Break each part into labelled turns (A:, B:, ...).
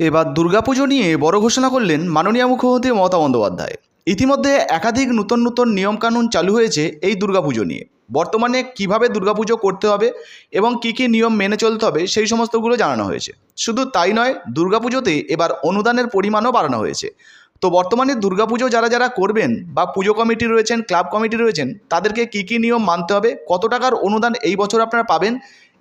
A: এবার দুর্গাপুজো নিয়ে বড় ঘোষণা করলেন মাননীয় মুখ্যমন্ত্রী মমতা বন্দ্যোপাধ্যায়। ইতিমধ্যে একাধিক নতুন নতুন নিয়মকানুন চালু হয়েছে এই দুর্গাপুজো নিয়ে। বর্তমানে কীভাবে দুর্গাপুজো করতে হবে এবং কী কী নিয়ম মেনে চলতে হবে সেই সমস্তগুলো জানানো হয়েছে। শুধু তাই নয়, দুর্গাপুজোতে এবার অনুদানের পরিমাণও বাড়ানো হয়েছে। তো বর্তমানে দুর্গাপুজো যারা যারা করবেন বা পুজো কমিটি রয়েছেন, ক্লাব কমিটি রয়েছেন, তাদেরকে কী কী নিয়ম মানতে হবে, কত টাকার অনুদান এই বছর আপনারা পাবেন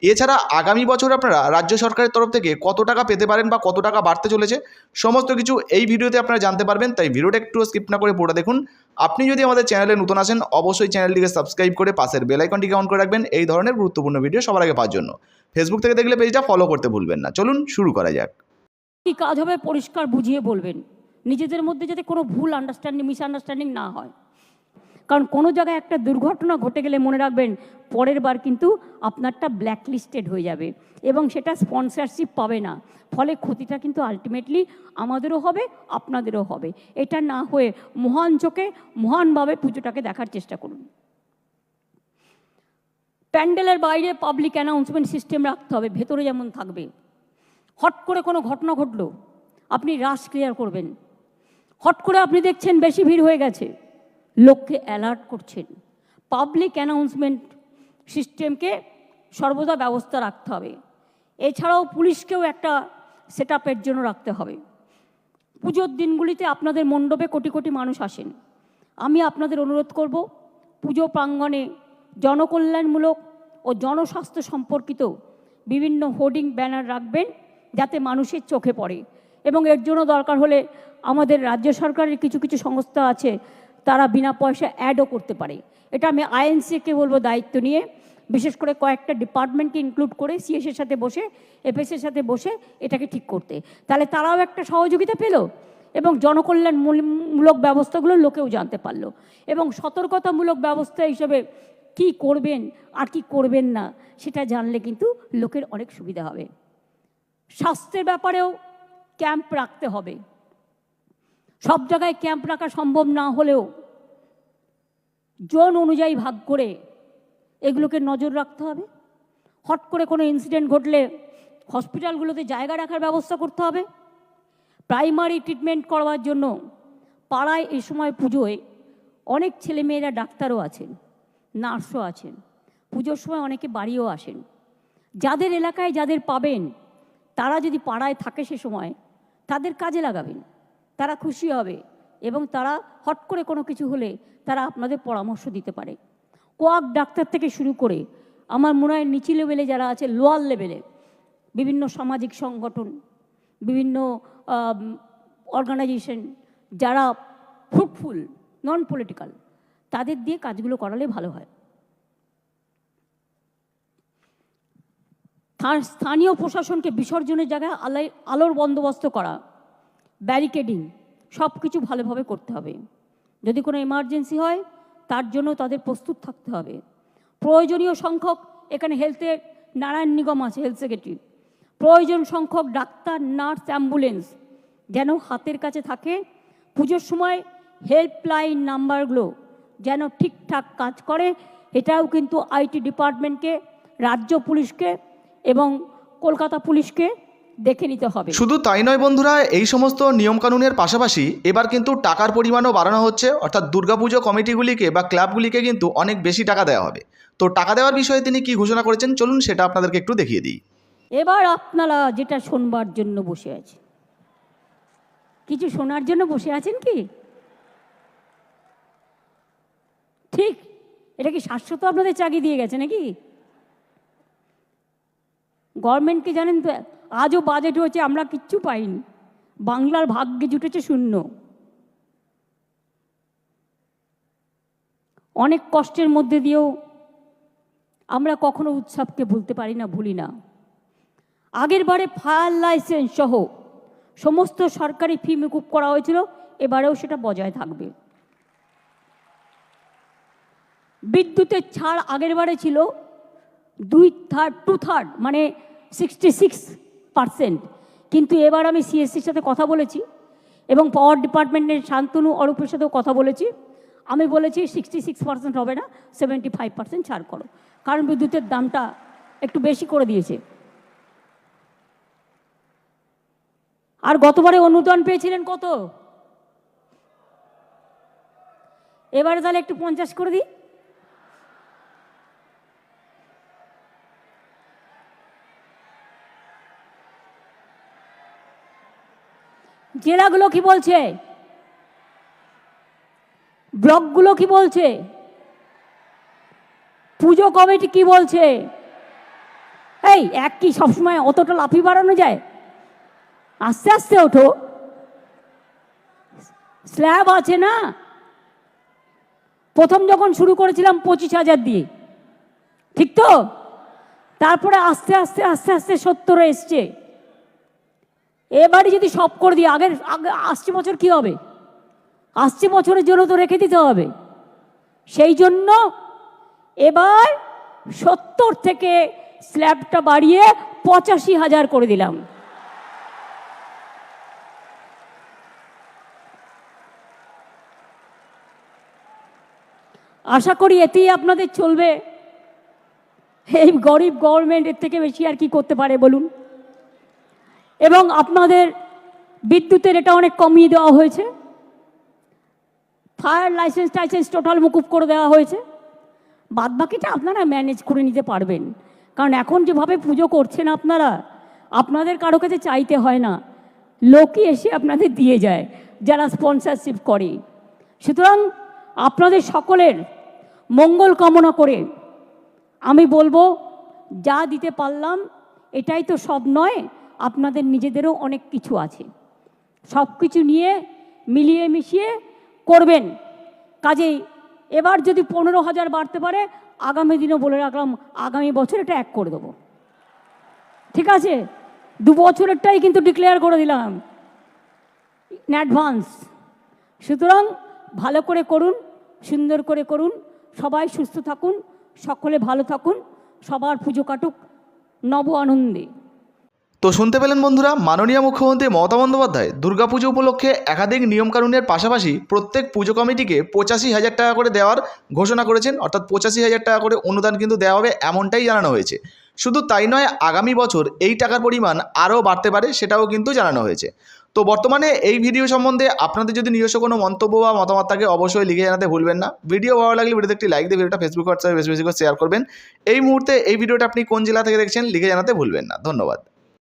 A: এছাড়া আগামী বছর আপনারা রাজ্য সরকারের তরফ থেকে কত টাকা পেতে পারেন বা কত টাকা বাড়তে চলেছে, সমস্ত কিছু এই ভিডিওতে আপনারা জানতে পারবেন, তাই ভিডিওটা একটু স্কিপ না করে পুরো দেখুন। আপনি যদি আমাদের চ্যানেলে নতুন আসেন, অবশ্যই চ্যানেলটিকে সাবস্ক্রাইব করে পাশের বেলাইকনটিকে অন করে রাখবেন, এই ধরনের গুরুত্বপূর্ণ ভিডিও সবার আগে পাওয়ার জন্য। ফেসবুক থেকে দেখলে পেজটা ফলো করতে ভুলবেন না। চলুন শুরু করা যাক।
B: কি কাজ হবে পরিষ্কার বুঝিয়ে বলবেন। নিজেদের মধ্যে যাতে কোনো ভুল আন্ডারস্ট্যান্ডিং মিসআন্ডারস্ট্যান্ডিং না হয়। কারণ কোনো জায়গায় একটা দুর্ঘটনা ঘটে গেলে মনে রাখবেন, পরের বার কিন্তু আপনারটা ব্ল্যাকলিস্টেড হয়ে যাবে এবং সেটা স্পন্সরশিপ পাবে না। ফলে ক্ষতিটা কিন্তু আলটিমেটলি আমাদেরও হবে, আপনাদেরও হবে। এটা না হয়ে মহান চোখে মহানভাবে পুজোটাকে দেখার চেষ্টা করুন। প্যান্ডেলের বাইরে পাবলিক অ্যানাউন্সমেন্ট সিস্টেম রাখতে হবে, ভেতরে যেমন থাকবে। হট করে কোনো ঘটনা ঘটলো, আপনি রাশ ক্লিয়ার করবেন। হট করে আপনি দেখছেন বেশি ভিড় হয়ে গেছে। লোককে অ্যালার্ট করছেন। পাবলিক অ্যানাউন্সমেন্ট সিস্টেমকে সর্বদা ব্যবস্থা রাখতে হবে। এছাড়াও পুলিশকেও একটা সেট জন্য রাখতে হবে। পুজোর দিনগুলিতে আপনাদের মণ্ডপে কোটি কোটি মানুষ আসেন। আমি আপনাদের অনুরোধ করব, পুজো প্রাঙ্গণে জনকল্যাণমূলক ও জনস্বাস্থ্য সম্পর্কিত বিভিন্ন হোর্ডিং ব্যানার রাখবেন, যাতে মানুষের চোখে পড়ে। এবং এর জন্য দরকার হলে আমাদের রাজ্য সরকারের কিছু কিছু সংস্থা আছে তারা বিনা পয়সা অ্যাডও করতে পারে। এটা আমি আইএনসিকে বলব দায়িত্ব নিয়ে। বিশেষ করে কয়েকটা ডিপার্টমেন্টকে ইনক্লুড করে সিএসের সাথে বসে এফএসের সাথে বসে এটাকে ঠিক করতে। তাহলে তারাও একটা সহযোগিতা পেল এবং জনকল্যাণ মূলক ব্যবস্থাগুলো লোকেও জানতে পারল। এবং সতর্কতামূলক ব্যবস্থা হিসেবে কি করবেন, আর কি করবেন না, সেটা জানলে কিন্তু লোকের অনেক সুবিধা হবে। স্বাস্থ্যের ব্যাপারেও ক্যাম্প রাখতে হবে। সব জায়গায় ক্যাম্প রাখা সম্ভব না হলেও জোন অনুযায়ী ভাগ করে এগুলোকে নজর রাখতে হবে। হট করে কোনো ইনসিডেন্ট ঘটলে হসপিটালগুলোতে জায়গা রাখার ব্যবস্থা করতে হবে। প্রাইমারি ট্রিটমেন্ট করবার জন্য পাড়ায় এ সময় পুজোয় অনেক ছেলেমেয়েরা ডাক্তারও আছেন, নার্সও আছেন, পুজোর সময় অনেকে বাড়িও আসেন। যাদের এলাকায় যাদের পাবেন, তারা যদি পাড়ায় থাকে সে সময় তাদের কাজে লাগাবেন, তারা খুশি হবে। এবং তারা হট করে কোনো কিছু হলে তারা আপনাদের পরামর্শ দিতে পারে। কোয়াক ডাক্তার থেকে শুরু করে আমার মনে হয় নিচু লেভেলে যারা আছে লোয়ার লেভেলে বিভিন্ন সামাজিক সংগঠন, বিভিন্ন অর্গানাইজেশন যারা ফ্রুটফুল নন পলিটিক্যাল তাদের দিয়ে কাজগুলো করালে ভালো হয়। স্থানীয় প্রশাসনকে বিসর্জনের জায়গায় আলাই, আলোর বন্দোবস্ত করা ব্যারিকেডিং সব কিছু ভালোভাবে করতে হবে। যদি কোনো এমার্জেন্সি হয়, তার জন্য তাদের প্রস্তুত থাকতে হবে। প্রয়োজনীয় সংখ্যক, এখানে হেলথের নারায়ণ নিগম আছে হেলথ সেক্রেটারি প্রয়োজন সংখ্যক ডাক্তার নার্স অ্যাম্বুলেন্স যেন হাতের কাছে থাকে। পুজোর সময় হেল্পলাইন নাম্বারগুলো যেন ঠিকঠাক কাজ করে। এটাও কিন্তু আইটি ডিপার্টমেন্টকে, রাজ্য পুলিশকে এবং কলকাতা পুলিশকে দেখে নিতে হবে।
A: শুধু তাই নয় বন্ধুরা এই সমস্ত নিয়মকানুনের পাশাপাশি এবার কিন্তু টাকার পরিমাণও বাড়ানো হচ্ছে অর্থাৎ দুর্গাপুজো কমিটিগুলিকে বা ক্লাবগুলিকে কিন্তু অনেক বেশি টাকা দেওয়া হবে। তো টাকা দেওয়ার বিষয়ে তিনি কি ঘোষণা করেছেন চলুন সেটা আপনাদেরকে একটু দেখিয়ে দিই।
B: এবার আপনারা যেটা শোনবার জন্য বসে আছেন। কিছু শোনার জন্য বসে আছেন কি? ঠিক এটা কি শাশ্বত আপনাদের চাকরি দিয়ে গেছে নাকি? গভর্নমেন্টকে জানেন তো আজও বাজেট হয়েছে, আমরা কিচ্ছু পাইনি। বাংলার ভাগ্যে জুটেছে শূন্য। অনেক কষ্টের মধ্যে দিয়েও আমরা কখনো উৎসবকে ভুলতে পারি না, ভুলি না। আগের বারে ফায়ার লাইসেন্স সহ সমস্ত সরকারি ফি মুকুব করা হয়েছিল, এবারেও সেটা বজায় থাকবে। বিদ্যুতের ছাড় আগের বারে ছিল দুই থার্ড টু থার্ড মানে সিক্সটি সিক্স পারসেন্ট কিন্তু এবার আমি সিএসসির সাথে কথা বলেছি এবং পাওয়ার ডিপার্টমেন্টের শান্তনু অরূপের সাথেও কথা বলেছি। আমি বলেছি সিক্সটি সিক্স পার্সেন্ট হবে না সেভেন্টি ফাইভ পার্সেন্ট ছাড় করো। কারণ বিদ্যুতের দামটা একটু বেশি করে দিয়েছে। আর গতবারে অনুদান পেয়েছিলেন কত? এবারে তাহলে একটু পঞ্চাশ করে দিই। জেলাগুলো কি বলছে? ব্লকগুলো কি বলছে? পুজো কমিটি কি বলছে? এই, এক কি সবসময় অতটা লাফি বাড়ানো যায়? আস্তে আস্তে ওঠো। স্ল্যাব আছে না? প্রথম যখন শুরু করেছিলাম পঁচিশ হাজার দিয়ে। ঠিক তো? তারপরে আস্তে আস্তে আস্তে আস্তে সত্তরে এসছে। এবারে যদি সব করে দিই আগের, আগে আসছে বছর কি হবে? আসছে বছরের জন্য তো রেখে দিতে হবে। সেই জন্য এবার সত্তর থেকে স্ল্যাবটা বাড়িয়ে পঁচাশি হাজার করে দিলাম। আশা করি এতেই আপনাদের চলবে। এই গরিব গভর্নমেন্ট এর থেকে বেশি আর কি করতে পারে বলুন? এবং আপনাদের বিদ্যুতের এটা অনেক কমিয়ে দেওয়া হয়েছে। ফায়ার লাইসেন্স টাইসেন্স টোটাল মুকুব করে দেওয়া হয়েছে। বাদ বাকিটা আপনারা ম্যানেজ করে নিতে পারবেন। কারণ এখন যেভাবে পুজো করছেন আপনারা, আপনাদের কারও কাছে চাইতে হয় না। লোকই এসে আপনাদের দিয়ে যায়, যারা স্পন্সরশিপ করে। সুতরাং আপনাদের সকলের মঙ্গল কামনা করে আমি বলব, যা দিতে পারলাম, এটাই তো সব নয় আপনাদের নিজেদেরও অনেক কিছু আছে। সব কিছু নিয়ে মিলিয়ে মিশিয়ে করবেন। কাজেই এবার যদি পনেরো হাজার বাড়তে পারে, আগামী দিনও বলে রাখলাম, আগামী বছর এটা এক করে দেবো। ঠিক আছে? দু বছরেরটাই কিন্তু ডিক্লেয়ার করে দিলাম। ইন অ্যাডভান্স সুতরাং ভালো করে করুন, সুন্দর করে করুন, সবাই সুস্থ থাকুন, সকলে ভালো থাকুন, সবার পুজো কাটুক। নব আনন্দে।
A: তো শুনতে পেলেন বন্ধুরা, মাননীয় মুখ্যমন্ত্রী মমতা বন্দ্যোপাধ্যায় দুর্গাপুজো উপলক্ষে একাধিক নিয়মকানুনের পাশাপাশি প্রত্যেক পুজো কমিটিকে পঁচাশি হাজার টাকা করে দেওয়ার ঘোষণা করেছেন। অর্থাৎ পঁচাশি হাজার টাকা করে অনুদান কিন্তু দেওয়া হবে এমনটাই জানানো হয়েছে। শুধু তাই নয়, আগামী বছর এই টাকার পরিমাণ আরও বাড়তে পারে সেটাও কিন্তু জানানো হয়েছে। তো বর্তমানে এই ভিডিও সম্বন্ধে আপনাদের যদি নিজস্ব কোনো মন্তব্য বা মতামত থাকে, অবশ্যই লিখে জানাতে ভুলবেন না। ভিডিও ভালো লাগলে ভিডিওতে একটি লাইক দিয়ে ভিডিওটা ফেসবুক হোয়াটসঅ্যাপে বেশি বেশি করে শেয়ার করবেন। এই মুহূর্তে এই ভিডিওটা আপনি কোন জেলা থেকে দেখছেন, লিখে জানাতে ভুলবেন না। ধন্যবাদ।